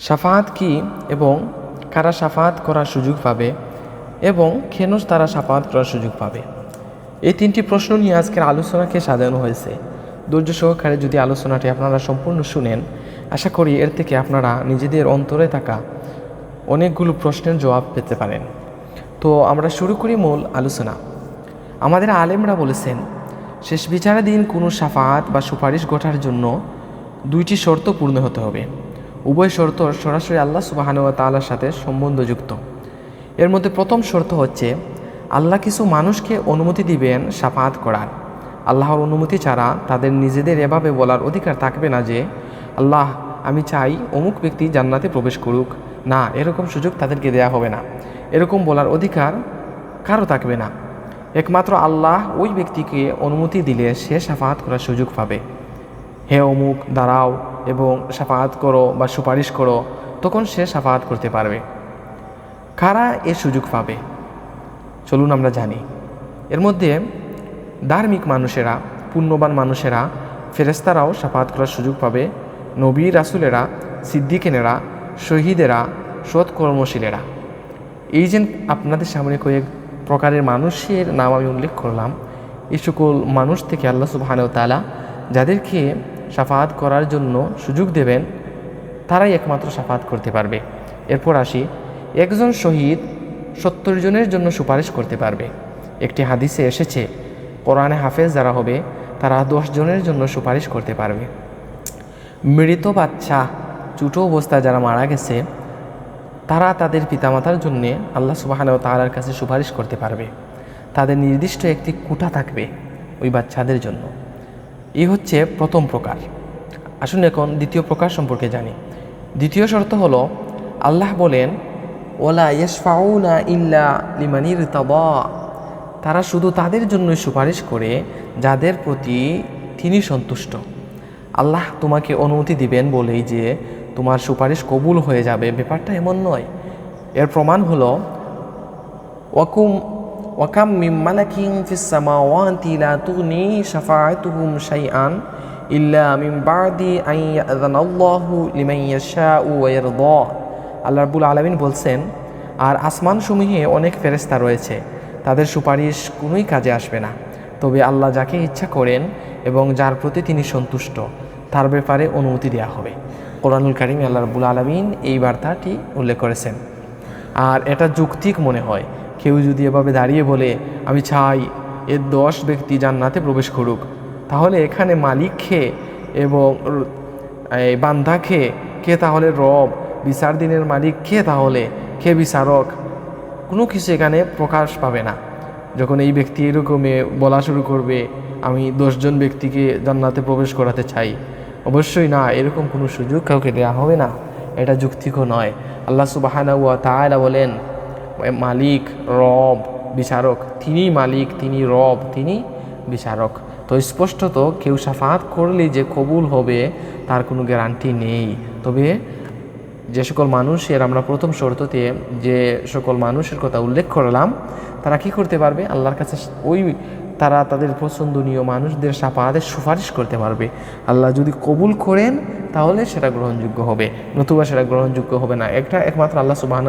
সাফাহাত কি এবং কারা সাফাহাত করার সুযোগ পাবে এবং কেন তারা সাফাহাত করার সুযোগ পাবে? এই তিনটি প্রশ্ন নিয়ে আজকের আলোচনাকে সাজানো হয়েছে। ধৈর্য সহকারে যদি আলোচনাটি আপনারা সম্পূর্ণ শুনেন, আশা করি এর থেকে আপনারা নিজেদের অন্তরে থাকা অনেকগুলো প্রশ্নের জবাব পেতে পারেন। তো আমরা শুরু করি মূল আলোচনা। আমাদের আলেমরা বলেছেন, শেষ বিচারাধীন কোনো সাফাত বা সুপারিশ ঘটার জন্য দুইটি শর্ত পূর্ণ হতে হবে। উভয় শর্ত সরাসরি আল্লাহ সুবাহানুয়া তাআলার সাথে সম্বন্ধযুক্ত। এর মধ্যে প্রথম শর্ত হচ্ছে, আল্লাহ কিছু মানুষকে অনুমতি দিবেন সাফাত করার। আল্লাহর অনুমতি ছাড়া তাদের নিজেদের এভাবে বলার অধিকার থাকবে না যে, আল্লাহ, আমি চাই অমুক ব্যক্তি জান্নাতে প্রবেশ করুক। না, এরকম সুযোগ তাদেরকে দেয়া হবে না। এরকম বলার অধিকার কারও থাকবে না। একমাত্র আল্লাহ ওই ব্যক্তিকে অনুমতি দিলে সে সাফাত করার সুযোগ পাবে। হে অমুক, দাঁড়াও এবং সাফাত করো বা সুপারিশ করো, তখন সে সাফাত করতে পারবে। কারা এ সুযোগ পাবে? চলুন আমরা জানি। এর মধ্যে ধার্মিক মানুষেরা, পুণ্যবান মানুষেরা ফেরেস্তারাও সাফাত করার সুযোগ পাবে। নবী রাসুলেরা, সিদ্দিকেনেরা, শহীদেরা সৎ কর্মশীলেরা এই যে আপনাদের সামনে কয়েক প্রকারের মানুষের নাম আমি উল্লেখ করলাম, এই সকল মানুষ থেকে আল্লাহ সুবাহানু তালা যাদেরকে সাফাত করার জন্য সুযোগ দেবেন, তারাই একমাত্র সাফাত করতে পারবে। এরপর আসি, একজন শহীদ সত্তর জনের জন্য সুপারিশ করতে পারবে। একটি হাদিসে এসেছে, কোরআনে হাফেজ যারা হবে, তারা দশ জনের জন্য সুপারিশ করতে পারবে। মৃত বাচ্চা, ছোটো অবস্থায় যারা মারা গেছে, তারা তাদের পিতামাতার জন্য আল্লাহ সুবাহান তালার কাছে সুপারিশ করতে পারবে। তাদের নির্দিষ্ট একটি কুটা থাকবে ওই বাচ্চাদের জন্য। এই হচ্ছে প্রথম প্রকার। আসুন এখন দ্বিতীয় প্রকার সম্পর্কে জানি। দ্বিতীয় শর্ত হল, আল্লাহ বলেন ওলা ইয়সফাউনা ইল্লা লিমানির তবা তারা শুধু তাদের জন্যই সুপারিশ করে যাদের প্রতি তিনি সন্তুষ্ট। আল্লাহ তোমাকে অনুমতি দিবেন বলেই যে তোমার সুপারিশ কবুল হয়ে যাবে। ব্যাপারটা এমন নয়। এর প্রমাণ হলো, ওয়াকুম ওয়াকাম মিম্মালাকিং ফিস সামাওয়াতি লা তুগনি শাফাআতুহুম শাইআন ইল্লা মিন বাদি আন ইয়াযানাল্লাহু লিমান ইয়াশাউ ওয়া ইয়ারদা আল্লাহ রাব্বুল আলামিন বলছেন, আর আসমান সমূহে অনেক ফেরেস্তা রয়েছে, তাদের সুপারিশ কোনোই কাজে আসবে না। তবে আল্লাহ যাকে ইচ্ছা করেন এবং যার প্রতি তিনি সন্তুষ্ট, তার ব্যাপারে অনুমতি দেওয়া হবে। কোরআনুল কারিম আল্লাহ রাব্বুল আলমিন এই বার্তাটি উল্লেখ করেছেন। আর এটা যৌক্তিক মনে হয় কেউ যদি এভাবে দাঁড়িয়ে বলে, আমি চাই এর দশ ব্যক্তি জান্নাতে প্রবেশ করুক, তাহলে এখানে মালিক খে এবং বান্ধা খে কে? তাহলে রব? বিচার দিনের মালিক কে তাহলে? কে বিচারক? কোনো কিছু এখানে প্রকাশ পাবে না। যখন এই ব্যক্তি এরকমে বলা শুরু করবে, আমি দশজন ব্যক্তিকে জান্নাতে প্রবেশ করাতে চাই, অবশ্যই না, এরকম কোনো সুযোগ কাউকে দেওয়া হবে না। এটা যুক্তিকও নয়। আল্লাহ সুবাহানা তাআলা বলেন মালিক, রব, বিচারক, তিনি মালিক, তিনি রব, তিনি বিচারক। তো স্পষ্টত কেউ সাফাত করলে যে কবুল হবে, তার কোনো গ্যারান্টি নেই। তবে যে সকল মানুষের আমরা প্রথম শর্ততে যে সকল মানুষের কথা উল্লেখ করলাম, তারা কি করতে পারবে? আল্লাহর কাছে ওই তারা তাদের পছন্দনীয় মানুষদের সাফাহাতের সুপারিশ করতে পারবে। আল্লাহ যদি কবুল করেন, তাহলে সেটা গ্রহণযোগ্য হবে। নতুবা সেটা গ্রহণযোগ্য হবে না। একটা একমাত্র আল্লাহ সুবাহ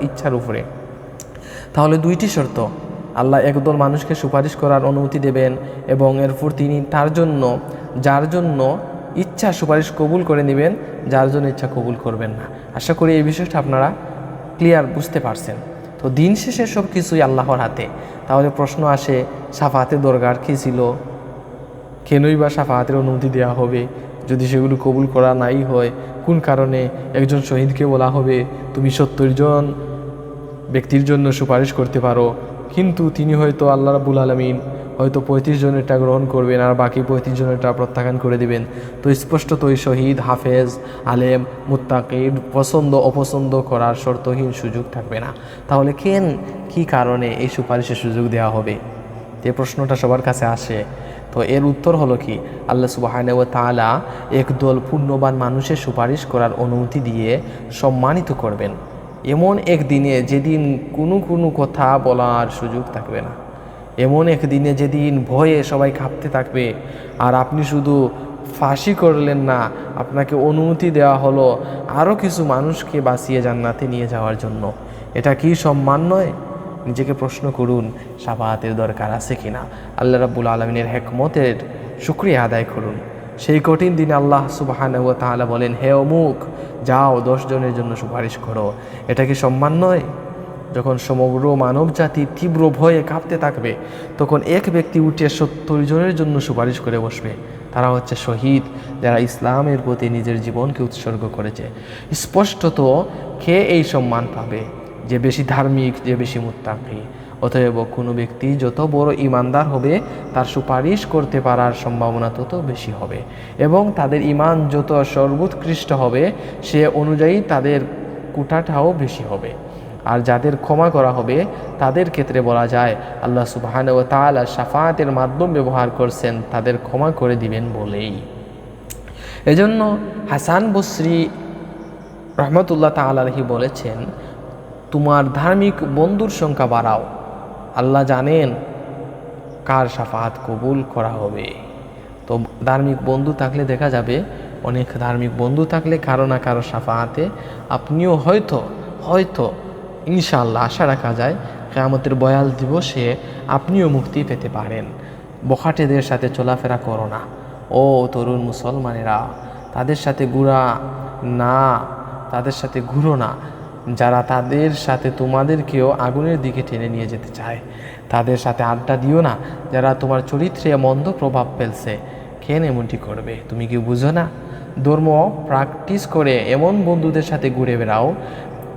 ইচ্ছার উপরে। তাহলে দুইটি শর্ত। আল্লাহ একদল মানুষকে সুপারিশ করার অনুমতি দেবেন এবং এরপর তিনি তার জন্য, যার জন্য ইচ্ছা সুপারিশ কবুল করে নেবেন, যার জন্য ইচ্ছা কবুল করবেন না। আশা করি এই বিষয়টা আপনারা ক্লিয়ার বুঝতে পারছেন। তো দিন শেষে সব কিছুই আল্লাহর হাতে। তাহলে প্রশ্ন আসে সাফাতের দরকার কী ছিল? কেনই বা সাফাহাতের অনুমতি দেওয়া হবে? যদি সেগুলো কবুল করা নাই হয়, কোন কারণে একজন শহীদকে বলা হবে? তুমি সত্তর জন ব্যক্তির জন্য সুপারিশ করতে পারো। কিন্তু তিনি হয়তো আল্লাহ রাবুল আলমিন হয়তো পঁয়ত্রিশ জনেরটা গ্রহণ করবেন আর বাকি পঁয়ত্রিশ জনেরটা প্রত্যাখ্যান করে দিবেন। তো স্পষ্টত ওই শহীদ, হাফেজ, আলেম মুত্তাকিদ পছন্দ, অপছন্দ করার শর্তহীন সুযোগ থাকবে না। তাহলে কেন, কি কারণে এই সুপারিশের সুযোগ দেওয়া হবে? যে প্রশ্নটা সবার কাছে আসে। তো এর উত্তর হলো কি? আল্লাহ সুবাহানে ও তালা একদল পুণ্যবান মানুষের সুপারিশ করার অনুমতি দিয়ে সম্মানিত করবেন। এমন এক দিনে যেদিন কোনো কোনো কথা বলার সুযোগ থাকবে না। এমন এক দিনে যেদিন ভয়ে সবাই কাঁপতে থাকবে, আর আপনি শুধু ফাঁসি করলেন না, আপনাকে অনুমতি দেওয়া হলো আরও কিছু মানুষকে বাঁচিয়ে জান্নাতে নিয়ে যাওয়ার জন্য। এটা কি সম্মান নয়? নিজেকে প্রশ্ন করুন সাফাহাতের দরকার আছে কিনা? আল্লাহ রাব্বুল আলমিনের হেকমতের শুক্রিয়া আদায় করুন। সেই কঠিন দিনে আল্লাহ সুবাহান ও তাআলা বলেন, হে অমুক, যাও দশ জনের জন্য সুপারিশ করো। এটা কি সম্মান নয়? যখন সমগ্র মানব জাতি তীব্র ভয়ে কাঁপতে থাকবে, তখন এক ব্যক্তি উঠে সত্তর জনের জন্য সুপারিশ করে বসবে। তারা হচ্ছে শহীদ, যারা ইসলামের প্রতি নিজের জীবনকে উৎসর্গ করেছে। স্পষ্টত, কে এই সম্মান পাবে? যে বেশি ধার্মিক, যে বেশি মুত্তাকি। অতএব কোনো ব্যক্তি যত বড় ইমানদার হবে, তার সুপারিশ করতে পারার সম্ভাবনা তত বেশি হবে। এবং তাদের ইমান যত সর্বোৎকৃষ্ট হবে, সে অনুযায়ী তাদের কোটাটাও বেশি হবে। আর যাদের ক্ষমা করা হবে, তাদের ক্ষেত্রে বলা যায়, আল্লাহ সুবাহান ও তাআলা সাফায়াতের মাধ্যম ব্যবহার করছেন, তাদের ক্ষমা করে দিবেন বলেই। এজন্য হাসান বসরি রহমতুল্লাহ তালাহি বলেছেন তোমার ধার্মিক বন্ধুর সংখ্যা বাড়াও। আল্লাহ জানেন কার সাফাহাত কবুল করা হবে। তো ধার্মিক বন্ধু থাকলে দেখা যাবে, অনেক ধার্মিক বন্ধু থাকলে কারও না কারও সাফাহাতে আপনিও হয়তো হয়তো ইনশাআল্লাহ আশা রাখা যায়, কেয়ামতের বয়াল দিবসে আপনিও মুক্তি পেতে পারেন। বখাটেদের সাথে চলাফেরা করো না। ও তরুণ মুসলমানেরা, তাদের সাথে ঘুরা না, তাদের সাথে ঘুরো না। যারা তাদের সাথে তোমাদেরকেও আগুনের দিকে টেনে নিয়ে যেতে চায়, তাদের সাথে আড্ডা দিও না, যারা তোমার চরিত্রে মন্দ প্রভাব ফেলছে। কেন এমনটি করবে, তুমি কি বুঝো না? ধর্ম প্র্যাকটিস করে এমন বন্ধুদের সাথে ঘুরে বেড়াও,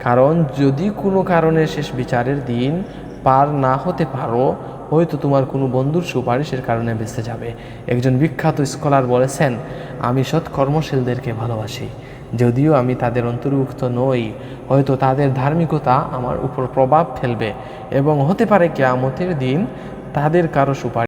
কারণ যদি কোনো কারণে শেষ বিচারের দিন পার না হতে পারো, হয়তো তোমার কোনো বন্ধুর সুপারিশের কারণে বেঁচে যাবে। একজন বিখ্যাত স্কলার বলেছেন, আমি সৎ কর্মশীলদেরকে ভালোবাসি। যদিও আমি তাদের অন্তর্ভুক্ত নই, হয়তো তাদের ধার্মিকতা আমার উপর প্রভাব ফেলবে এবং হতে পারে কেয়ামতের দিন তাদের কারও সুপারিশ